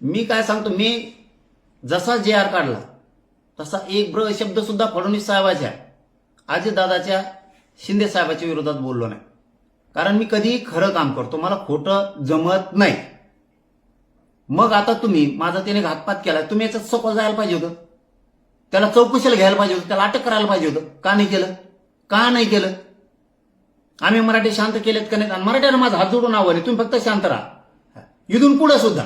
मी काय सांगतो मी जसा जे आर काढला तसा एक ब्र शब्द सुद्धा फडणवीस साहेबाच्या दादाच्या शिंदे साहेबाच्या विरोधात बोललो नाही. कारण मी कधीही खरं काम करतो मला खोटं जमत नाही. मग आता तुम्ही माझा त्याने घातपात केला तुम्ही याच्यात सोपं जायला पाहिजे होतं. त्याला चौकशीला घ्यायला पाहिजे होतं त्याला अटक करायला पाहिजे होतं. का नाही केलं? का नाही केलं? आम्ही मराठी शांत केलेत का नाही मराठ्यानं माझा हात जोडून आव्हान तुम्ही फक्त शांत राहा. इथून पुढे सुद्धा.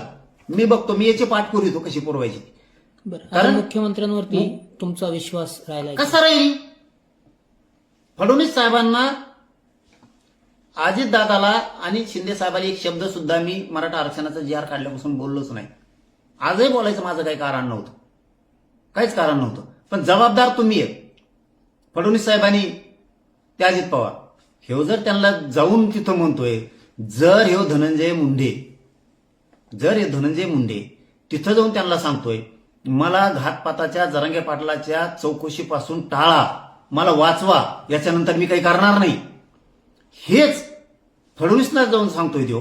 मी बघतो मी याची पाठ पुरवितो कशी पुरवायची. बरं कारण- मुख्यमंत्र्यांवरती तुमचा विश्वास राहिला कसा राहील? फडणवीस साहेबांना अजित दादाला आणि शिंदे साहेबाला एक शब्द सुद्धा मी मराठा आरक्षणाचा जी आर काढल्यापासून बोललोच नाही. आजही बोलायचं माझं काही कारण नव्हतं. काहीच कारण नव्हतं. पण जबाबदार तुम्ही आहे फडणवीस साहेबांनी ते अजित पवार. हे जर त्यांना जाऊन तिथं म्हणतोय जर हे धनंजय मुंडे जर हे धनंजय मुंडे तिथं जाऊन त्यांना सांगतोय मला घातपाताच्या जरांगे पाटलाच्या चौकशीपासून टाळा मला वाचवा याच्यानंतर मी काही करणार नाही. हेच फडणवीसला जाऊन सांगतोय देव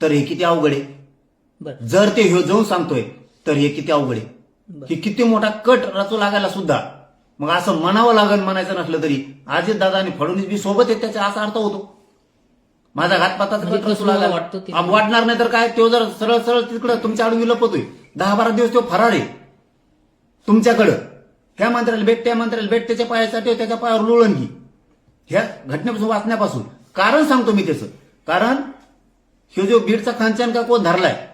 तर हे किती अवघड आहे. जर ते ह्यो जाऊन सांगतोय तर हे किती अवघड आहे. हे किती मोठा कट रचू लागायला सुद्धा. मग असं म्हणावं लागेल म्हणायचं नसलं तरी अजित दादा आणि फडणवीस बी सोबत आहेत त्याचा असा अर्थ होतो. माझा घातपाताचा म्हणजे लागायला वाटतं ते- वाटणार नाही तर काय? तो जर सरळ सरळ तिकडं तुमच्या आडवी लपतोय दहा बारा दिवस तो फरार आहे. तुमच्याकडं. त्या मंत्र्याला भेट त्या मंत्र्याला भेट त्याच्या पायासाठी त्याच्या पायावर लोळणगी ह्या घटनेपासून वाचण्यापासून. कारण सांगतो मी त्याचं. कारण ह्यो जो बीडचा खानचान का कोण धरलाय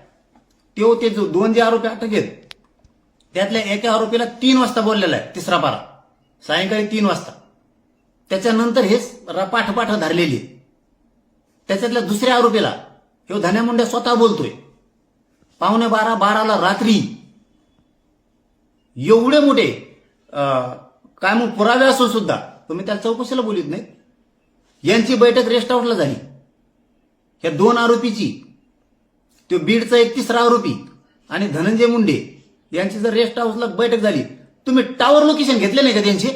तो ते जो दोन जे आरोपी अटक आहेत त्यातल्या एका आरोपीला तीन वाजता बोललेला आहे तिसरा पारा. सायंकाळी तीन वाजता. त्याच्यानंतर हेच र- पाठ पाठ धरलेली आहे. त्याच्यातल्या दुसऱ्या आरोपीला ह्यो धन्या मुंड्या स्वतः बोलतोय. पावणे बारा बाराला रात्री एवढे मोठे काय मग पुरावे असून सुद्धा तुम्ही त्या चौकशीला बोलित नाही यांची बैठक रेस्ट हाऊसला झाली. या दोन आरोपीची तो बीडचा एक तिसरा आरोपी आणि धनंजय मुंडे यांची जर रेस्ट हाऊसला बैठक झाली तुम्ही टावर लोकेशन घेतले नाही का त्यांचे?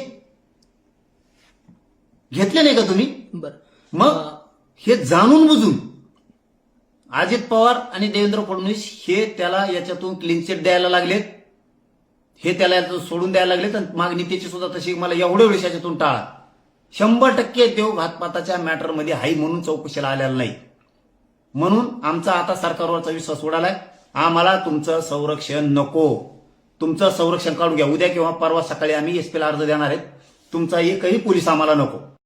घेतले नाही का तुम्ही? बरं. मग? हे जाणून बुजून अजित पवार आणि देवेंद्र फडणवीस हे त्याला याच्यातून क्लीन चिट द्यायला लागलेत. हे त्याला यातून सोडून द्यायला लागलेत आणि मागणी त्याची सुद्धा तशी मला एवढ्या वेळेस याच्यातून टाळा. शंभर टक्के देव घातपाताच्या मॅटरमध्ये हाई म्हणून चौकशीला आलेला नाही. म्हणून आमचा आता सरकारवरचा विश्वास उडालाय. आम्हाला तुमचं संरक्षण नको. तुमचं संरक्षण काढून घ्या. उद्या किंवा परवा सकाळी आम्ही एसपीला अर्ज देणार आहेत. तुमचा एकही पोलीस आम्हाला नको.